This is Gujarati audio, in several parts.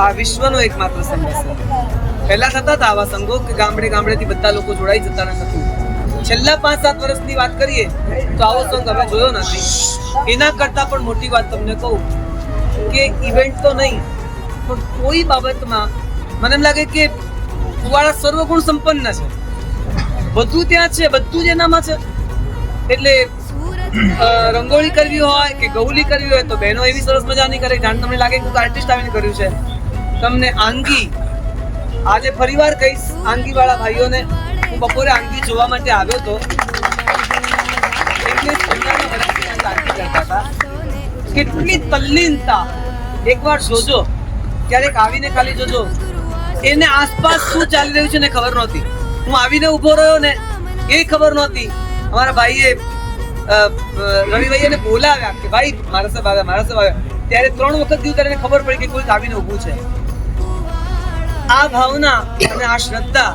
આ વિશ્વનો એકમાત્ર સંઘ છે. પહેલા થતા હતા આવા સંઘો કે ગામડે ગામડેથી બધા લોકો જોડાઈ જતા નથી છેલ્લા પાંચ સાત વર્ષની વાત કરીએ, તો આવો સંઘ અમે જોયો નથી. એના કરતાં પણ મોટી વાત તમને કહું કે ઇવેન્ટ તો નહીં, પણ કોઈ બાબતમાં મને એમ લાગે કે કુવાડા સર્વગુણ સંપન્ન છે. બધું ત્યાં છે, બધું જ એનામાં છે. એટલે રંગોળી કરવી હોય કે ગૌલી કરવી હોય તો બહેનો એવી સરસ મજાની કરે. જાણ તમને લાગે કે આર્ટિસ્ટ આવીને કર્યું છે. તમને આંગી. આજે ફરીવાર કહીશ આંગી વાળા ભાઈઓને, હું બપોરે આંગી જોવા માટે આવ્યો હતો. કેટલી તલ્લીનતા. એકવાર જોજો. ક્યારેક આવીને ખાલી જોજો. એને આસપાસ શું ચાલી રહ્યું છે ને ખબર નહોતી. હું આવીને ઊભો રહ્યો ને, એ ખબર નહોતી. અમારા ભાઈએ રવિભાઈ બોલાવ્યા કે, ભાઈ, મારા સાહેબ આવ્યા, મારા સાહેબ આવ્યા. ત્યારે ત્રણ વખત થયું ત્યારે ખબર પડી કે કોઈ આવીને ઊભું છે. આ ભાવના અને આ શ્રદ્ધા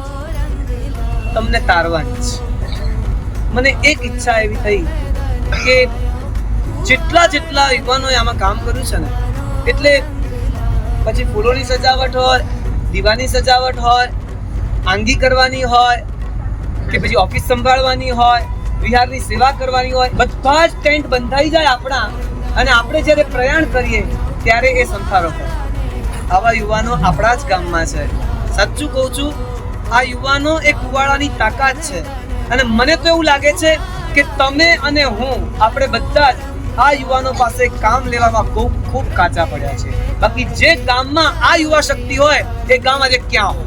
તમને તારવાની છે. મને એક ઈચ્છા એવી થઈ કે જેટલા જેટલા યુવાનોએ આમાં કામ કર્યું છે ને, એટલે પછી ફૂલોની સજાવટ હોય, દીવાની સજાવટ હોય, આંગી કરવાની હોય, કે પછી ઓફિસ સંભાળવાની હોય, વિહારની સેવા કરવાની હોય, બધા જ ટેન્ટ બંધાઈ જાય આપણા. અને આપણે જ્યારે પ્રયાણ કરીએ, ત્યારે એ સંથારો કરે. આવા યુવાનો આપણા જ ગામમાં છે. સાચું કહું છું, આ યુવાનો એ કુવાડાની તાકાત છે. અને મને તો એવું લાગે છે કે તમે અને હું, આપણે બધા જ આ યુવાનો પાસે કામ લેવામાં ખૂબ ખૂબ કાચા પડ્યા છે બાકી જે ગામમાં આ યુવા શક્તિ હોય, એ ગામ આજે ક્યાં હોય?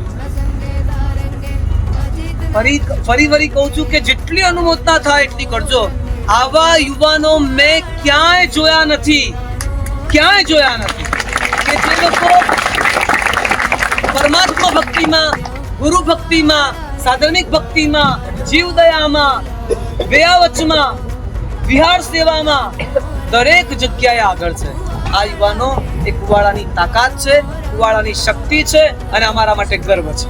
ફરી ફરી ફરી કહું છું કે જેટલી અનુમોદના થાય, એટલી કરજો. આવા યુવાનો મેં ક્યાંય જોયા નથી. ક્યાંય જોયા નથી. કે જે ભક્તિમાં, ગુરુ ભક્તિમાં સાધનિક ભક્તિમાં જીવદયામાં વેયાવચમાં વિહાર સેવામાં દરેક જગ્યાએ આગળ છે. આ યુવાનો એ કુવાડાની તાકાત છે કુવાડાની શક્તિ છે અને અમારા માટે ગર્વ છે.